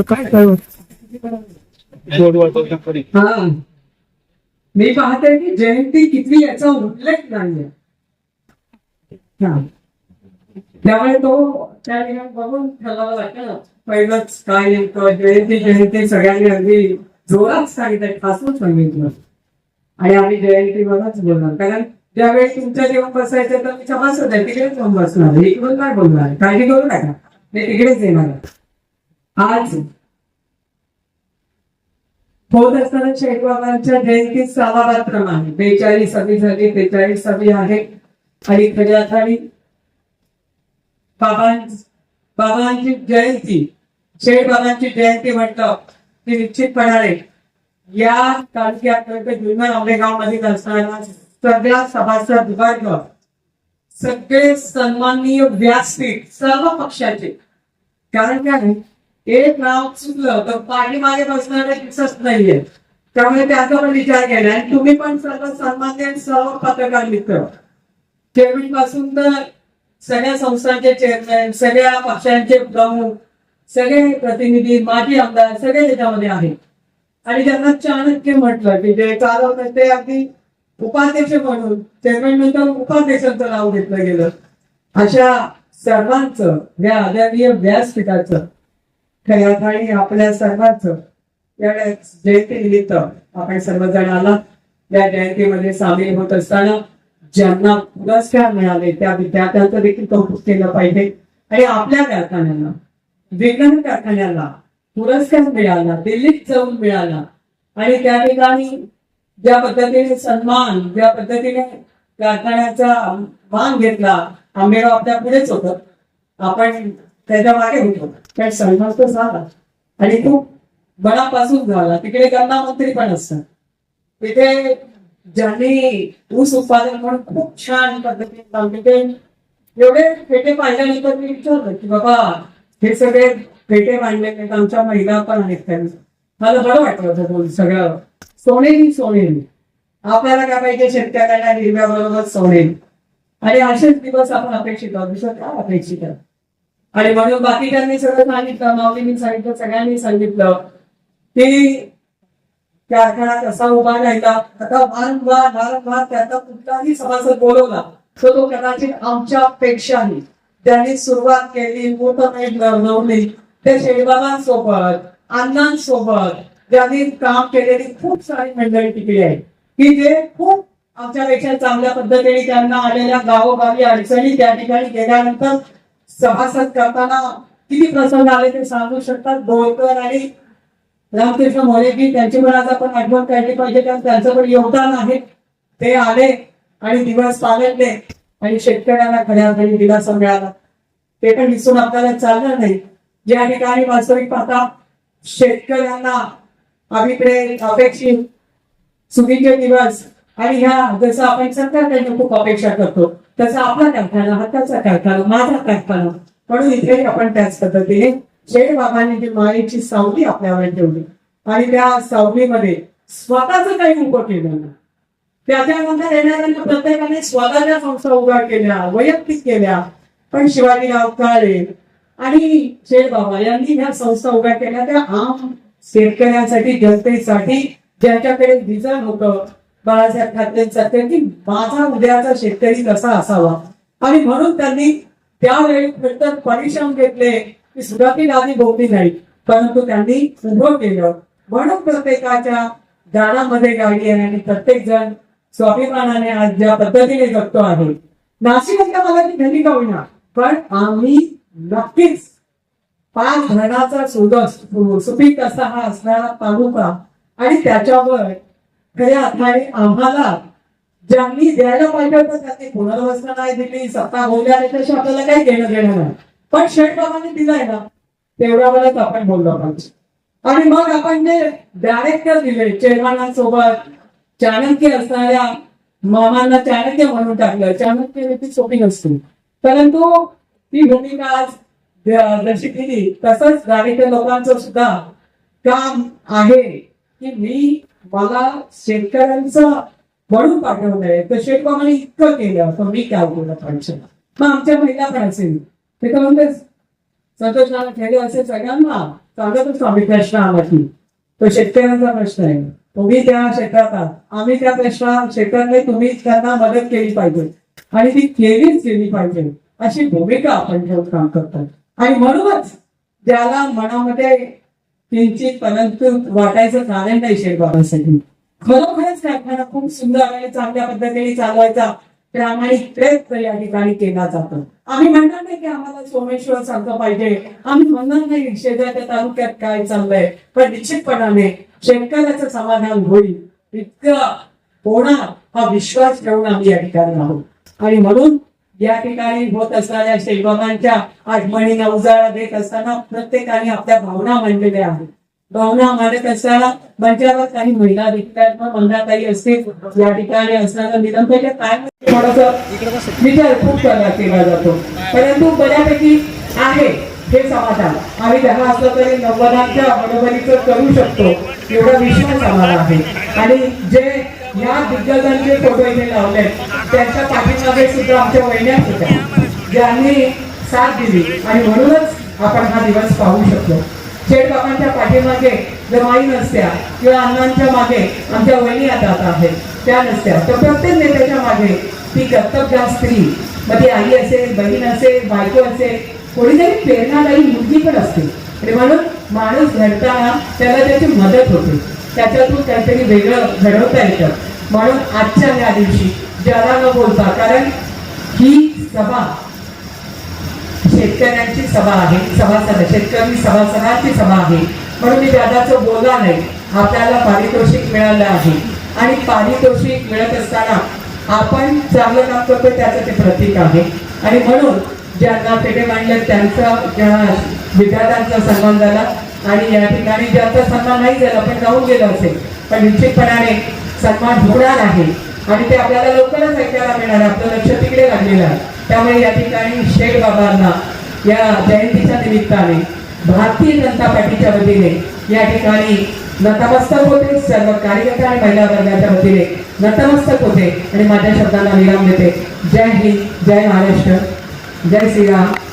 काय काय हा मी पाहते की जयंती किती याचा उल्लेख नाहीये. त्यामुळे तो त्या बघून ठरवावं लागतं ना पहिलंच काय नेमकं? जयंती जयंती सगळ्यांनी अगदी जोरात सांगितलं ठासून सांगितलं आणि आम्ही जयंतीवरच बोलणार. कारण ज्यावेळेस तुमच्या जेवण बसायचं तर मी सभासद आहे तिकडेच जाऊन बसणार इकडून काय बोलणार काळजी करू नका. मी तिकडेच येणार आज होत असताना शेखबाबांच्या जयंती बेचाळीस सवी झाली बेचाळीस सवी आहे. आणि खऱ्या अर्थाने बाबांची जयंती शेठ बाबांची जयंती म्हटलं की निश्चितपणाने या तालुक्यातर्फे जुन्नर आंबेगावमध्ये असताना सगळ्या सभासद वर्ग सगळे सन्माननीय व्यासपीठ सर्व पक्षाचे. कारण काय एक नाव चुकलं तर पाठीमागे बसणारे दिसत नाहीये. त्यामुळे त्याचा पण विचार केला आणि तुम्ही पण सर्व सन्मान्य सर्व पत्रकार मित्र. चेअरमॅनपासून तर सगळ्या संस्थांचे चेअरमॅन सगळ्या पक्षांचे प्रमुख सगळे प्रतिनिधी माजी आमदार सगळे त्याच्यामध्ये आहेत. आणि त्यांना चाणक्य म्हटलं की जे चालवत ते अगदी उपाध्यक्ष म्हणून चेअरमॅन नंतर उपाध्यक्षांचं नाव घेतलं गेलं. अशा सर्वांचं या आदरणीय व्यासपीठाचं खऱ्या आणि आपल्या सर्वांचं या जयंतीनिमित्त आपण सर्वजण आला. या जयंतीमध्ये सामील होत असताना ज्यांना पुरस्कार मिळाले त्या विद्यार्थ्यांचं देखील कौतुक केलं पाहिजे. आणि आपल्या कारखान्यांना विज्ञान कारखान्याला पुरस्कार मिळाला दिल्लीत जाऊन मिळाला. आणि त्या ठिकाणी ज्या पद्धतीने सन्मान ज्या पद्धतीने कारखान्याचा मान घेतला आंबेगाव आपल्या पुढेच होत. आपण त्याच्यामागे होतो काय सन्मान तो झाला. आणि खूप बळापासून झाला. तिकडे गंगा मंत्री पण असतात. तिथे ज्यांनी ऊस उत्पादन म्हणून खूप छान पद्धतीने काम तिथे एवढे फेटे पाहिल्यानंतर मी विचारलं की बाबा हे सगळे पेटे मांडले आहेत. आमच्या महिला पण आहेत त्यांना मला बरं वाटलं होतं सगळं. सोनेरी सोनेरी. आपल्याला काय पाहिजे शेतकऱ्यांना हिरव्या बरोबर सोनेरी. आणि असेच दिवस आपण अपेक्षित आहोत. दुसरं काय अपेक्षित आणि म्हणून बाकीच्यांनी सगळं सांगितलं माऊलींनी सांगितलं सगळ्यांनी सांगितलं. की कारखाना कसा उभा राहिला? आता वारंवार वारंवार त्याचा कुठलाही सभासद बोलवला तर तो कदाचित आमच्यापेक्षाही त्यांनी सुरुवात केली मुहूर्तमेढ लढवली ते शेळबाबांसोबत अण्णांसोबत ज्यांनी काम केलेली खूप सारी मंडळी टिकली आहे की जे खूप आमच्यापेक्षा चांगल्या पद्धतीने त्यांना आलेल्या गावोगावी अडचणी त्या ठिकाणी गेल्यानंतर सभासद करताना किती प्रसंग आले ते सांगू शकतात. बोलकर आणि रामकृष्ण मोरेजी त्यांची पण आज आपण आठवण काढली पाहिजे कारण त्यांचं पण योगदान आहे. ते आले आणि दिवस पालटले. आणि शेतकऱ्यांना खऱ्या अर्थाने दिलासा मिळाला. ते पण दिसून आपल्याला चालणार नाही. ज्या ठिकाणी वास्तविक पाहता शेतकऱ्यांना अभिप्रेत अपेक्षित सुगीचे दिवस आणि ह्या जसं आपण सरकारकडनं खूप अपेक्षा करतो तसं आपला कारखाना हाताचा कारखाना माझा कारखाना म्हणून इथे आपण त्याच पद्धतीने शेठ बाबांनी जी मायेची सावली आपल्यावर ठेवली. आणि त्या सावलीमध्ये स्वतःच काही उभं केलं नाही. त्याच्यानंतर येणाऱ्या प्रत्येकाने स्वतःच्या संस्था उभ्या केल्या वैयक्तिक केल्या. पण शिवाजी काळे आणि शेठ बाबा यांनी ह्या संस्था उभ्या केल्या. त्या आम शेतकऱ्यांसाठी जनतेसाठी ज्याच्याकडे विजन होतं बाळासाहेब ठाकरेंसारखे की माझा उद्याचा शेतकरी कसा असावा? आणि म्हणून त्यांनी त्यावेळी नंतर परिश्रम घेतले की सुरुवातीला आधी भोवती नाही परंतु त्यांनी उभं केलं. म्हणून प्रत्येकाच्या दारामध्ये गाडी आहे आणि प्रत्येक जण स्वाभिमानाने आज ज्या पद्धतीने जगतो आहे नाशिकच्या मला ती घरी का होईना पण आम्ही नक्कीच पाच धरणाचा सुदस सुपीक असा हा असणारा तालुका आणि त्याच्यावर खऱ्या अर्थाने आम्हाला ज्यांनी द्यायला पाहिजे होतं त्यांनी पुनर्वसन नाही दिली सत्ता बोलल्या त्याच्याशी आपल्याला काही घेणं देणं नाही. पण शेठबाबांनी दिलाय ना तेवढ्यावरच आपण बोललो पाहिजे. आणि मग आपण जे डायरेक्टर दिले चेअरमॅनांसोबत चाणक्य असणाऱ्या मामांना चाणक्य म्हणून टाकलं. चाणक्य व्यक्ती सोपी नसते. परंतु ती भूमिका आज जशी केली तसंच गाडीच्या लोकांचं सुद्धा काम आहे की मी मला शेतकऱ्यांचं म्हणून पाठवलंय तर शेतकऱ्यांनी इतकं केलं तर मी काय केलं पाहिजे मग आमच्या महिला पण असेल. ते तर म्हणतेच संतोष नाना खेळे असेल सगळ्यांना. सांगतच आम्ही प्रश्न आला की तो शेतकऱ्यांचा प्रश्न आहे. तुम्ही त्या क्षेत्रात आहात आम्ही त्या प्रश्न शेतकऱ्यांनी तुम्ही त्यांना मदत केली पाहिजे. आणि ती केलीच केली पाहिजे. अशी भूमिका आपण ठेवून काम करतो आणि म्हणूनच ज्याला मनामध्ये किंचित परंतु वाटायचं कारण नाही शेतबाबांसाठी खरोखरच कारखाना खूप सुंदर आणि चांगल्या पद्धतीने चालवायचा प्रामाणिक प्रयत्न या ठिकाणी केला जातो. आम्ही म्हणणार नाही की आम्हाला सोमेश्वर सारखं पाहिजे. आम्ही म्हणणार नाही शेजारच्या तालुक्यात काय चाललंय. पण निश्चितपणाने शेतकऱ्याचं समाधान होईल. इतकं होणार हा विश्वास ठेवून आम्ही या ठिकाणी आहोत. आणि म्हणून या ठिकाणी होत असणाऱ्या शेतबाबांच्या आठवणींना उजाळा देत असताना प्रत्येकाने आपल्या भावना मांडलेल्या आहेत. भावना मांडत असताना मंचावर काही महिला दिसतात मग असतील. या ठिकाणी असणारं निधन म्हणजे काय? थोडस विचार खूप केला केला जातो. परंतु बऱ्यापैकी आहे. हे समाधान. आम्ही त्यांना असलं तरी नव्वदाच्या बरोबरीचं करू शकतो एवढा विश्वास आम्हाला आहे. आणि जे या दिग्गजांचे फोटो इथे लावले त्यांच्या पाठीमागे सुद्धा आमच्या वहिन्याच होत्या. ज्यांनी साथ दिली. आणि म्हणूनच आपण हा दिवस पाहू शकतो. शेठबाबांच्या पाठीमागे जर माई नसत्या किंवा अण्णांच्या मागे आमच्या वहिनी आता आता आहेत त्या नसत्या. तर प्रत्येक नेत्याच्या मागे ती कर्तव्य स्त्री. मग ती आई असेल बहीण असेल बायको असेल कोणीतरी प्रेरणादायी मुलगी पण असते. आणि म्हणून माणूस घडताना त्याला त्याची मदत होते. त्याच्यातून काहीतरी वेगळं घडवता येतं. म्हणून आजच्या ह्या दिवशी ज्याला न बोलता कारण ही सभा शेतकऱ्यांची सभा आहे सभासद शेतकरी सभासदांची सभा आहे. म्हणून मी दादाचं बोला नाही आपल्याला पारितोषिक मिळालं आहे. आणि पारितोषिक मिळत असताना आपण चांगलं काम करतो त्याचं ते प्रतीक आहे. आणि म्हणून आता पेठे मांडले त्यांचा विद्यार्थ्यांचा सन्मान झाला. आणि या ठिकाणी ज्यांचा सन्मान नाही झाला पण जाऊन गेलं असेल पण निश्चितपणाने सन्मान होणार आहे. आणि ते आपल्याला लवकरच ऐकायला मिळणार आपलं लक्ष तिकडे लागलेलं आहे. त्यामुळे या ठिकाणी शेठ बाबांना या जयंतीच्या निमित्ताने भारतीय जनता पार्टीच्या वतीने या ठिकाणी नतमस्तक होते. सर्व कार्यकर्ते आणि महिला वर्गाच्या वतीने नतमस्तक होते. आणि माझ्या शब्दांना विराम देते. जय हिंद जय महाराष्ट्र. जय श्रीराम